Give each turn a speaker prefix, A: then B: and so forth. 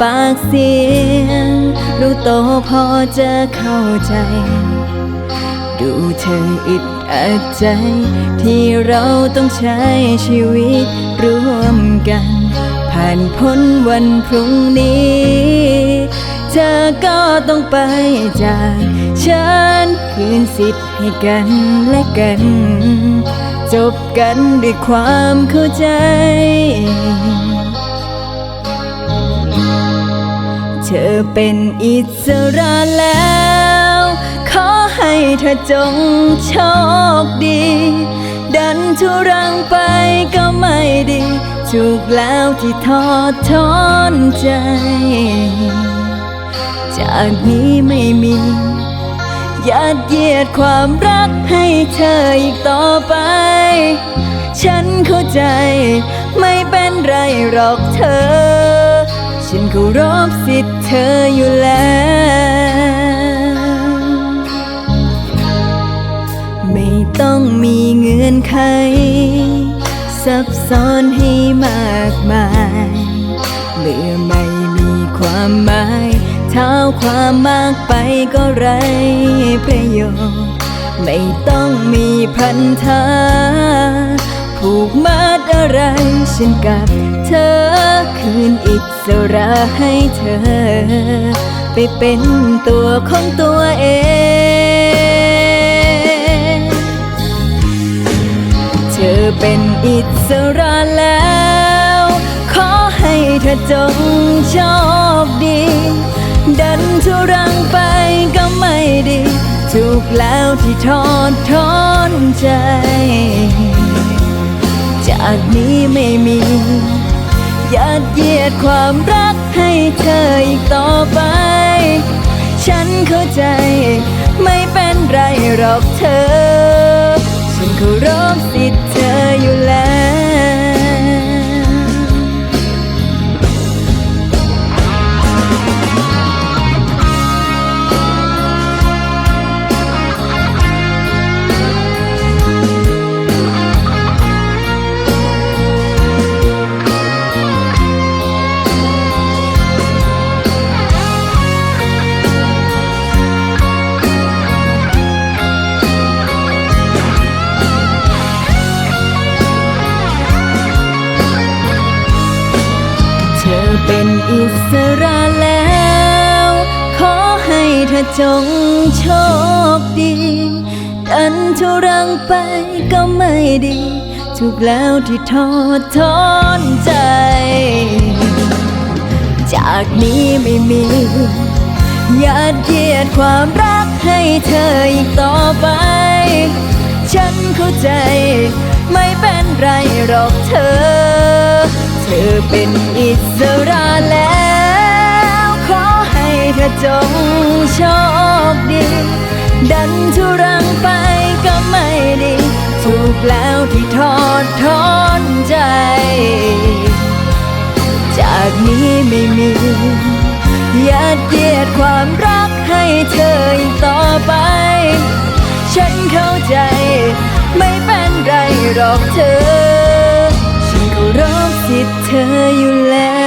A: ปากเสียง รู้โตพอจะเข้าใจ ดูเธออึดอัดใจ ที่เราต้องใช้ชีวิตร่วมกัน ผ่านพ้นวันพรุ่งนี้ เธอก็ต้องไปจากฉันคืนสิทธิ์ให้กันและกัน จบกันด้วยความเข้าใจ ธอเป็นอิสระแล้ว ขอให้เธอจงโชคดี ดันทุรังไปก็ไม่ดีถูกแล้วที่ทอดทอนใจ จากนี้ไม่มียัดเยียดความรักให้เธออีกต่อไป ฉันเข้าใจไม่เป็นไรหรอกเธอ เคารพสิทธิ์เธออยู่แล้ว ไม่ต้องมีเงื่อนไข ซับซ้อนให้มากมาย เมื่อไม่มีความหมายเท่าความมากไปก็ไรประโยชน์ ไม่ต้องมีพันธะผูกมัดอะไรฉันกับเธอคืน อิสระให้เธอ ไปเป็นตัวของตัวเองเธอเป็นอิสระแล้ว ขอให้เธอจงโชคดี ดันทุรังไปก็ไม่ดีถูกแล้วที่ทอดทอนใจ จากนี้ไม่มี ยัดเยียดความรักให้เธออีกต่อไป ฉันเข้าใจ ไม่เป็นไรหรอกเธอ จงโชคดีดันทุรังไปก็ไม่ดี ถูกแล้วที่ทอดทอนใจ จากนี้ไม่มียัดเยียดความรักให้เธออีกต่อไป ฉันเข้าใจไม่เป็นไรหรอกเธอ เธอเป็นอิสระแล้ว ให้เธอจงโชคดี ดันทุรังไปก็ไม่ดี ถูกแล้วที่ทอดทอนใจ จากนี้ไม่มียัดเยียดความรักให้เธออีกต่อไป ฉันเข้าใจ ไม่เป็นไรหรอกเธอ ฉันเคารพสิทธิ์เธออยู่แล้ว